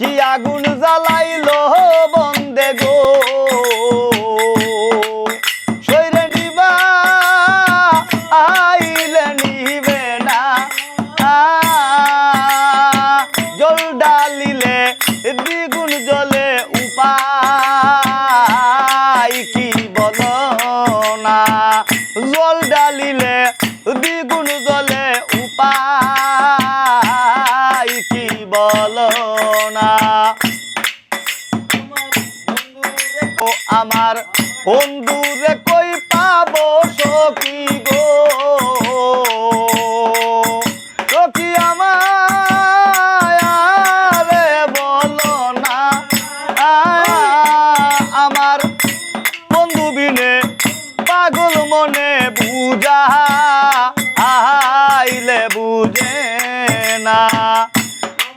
কি আগুন জ্বালাইলো বন্দে গো? নিবা নিবে না। জল ডালিলে কি জল ডালিলে দ্বিগুণ জলে উপায় কি বলো আমার বন্ধুরে কই পাবো সখী গো? সখী আমারে বলো না, আমার বন্ধু বিনে পাগল মনে বুঝা, আইলে বুঝে না।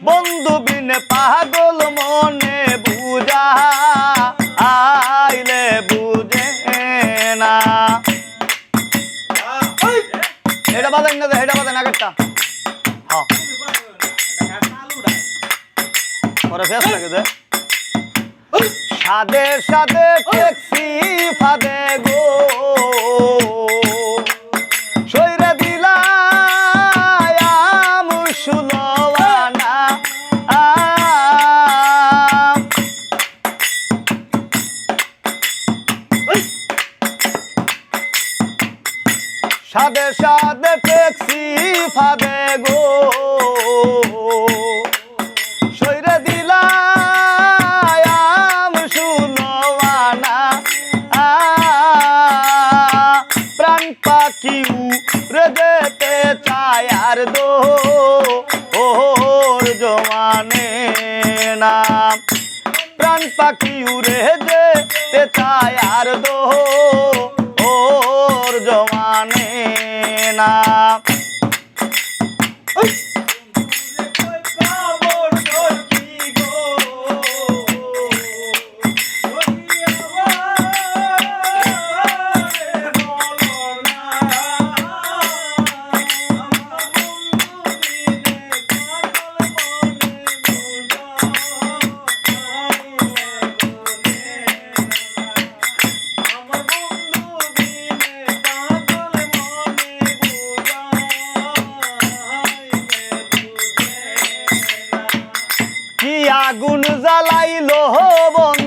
বন্ধু বিনে পাগল মনে এটা বাদেন না এটা বাদেন আগেরটা হ্যাঁ। পরে ফেস লাগে যে। সাদে সাদে সাদে সাদে ট্যাক্সি ফাদে গো। সইরে দিলাম সুলওয়ানা প্রাণ পাখি উড়ে যেতে চায় আর দো। ওর জমানে না। প্রাণ পাখি উড়ে যেতে চায় আর দো। কি আগুন জ্বালাইলো বন্ধ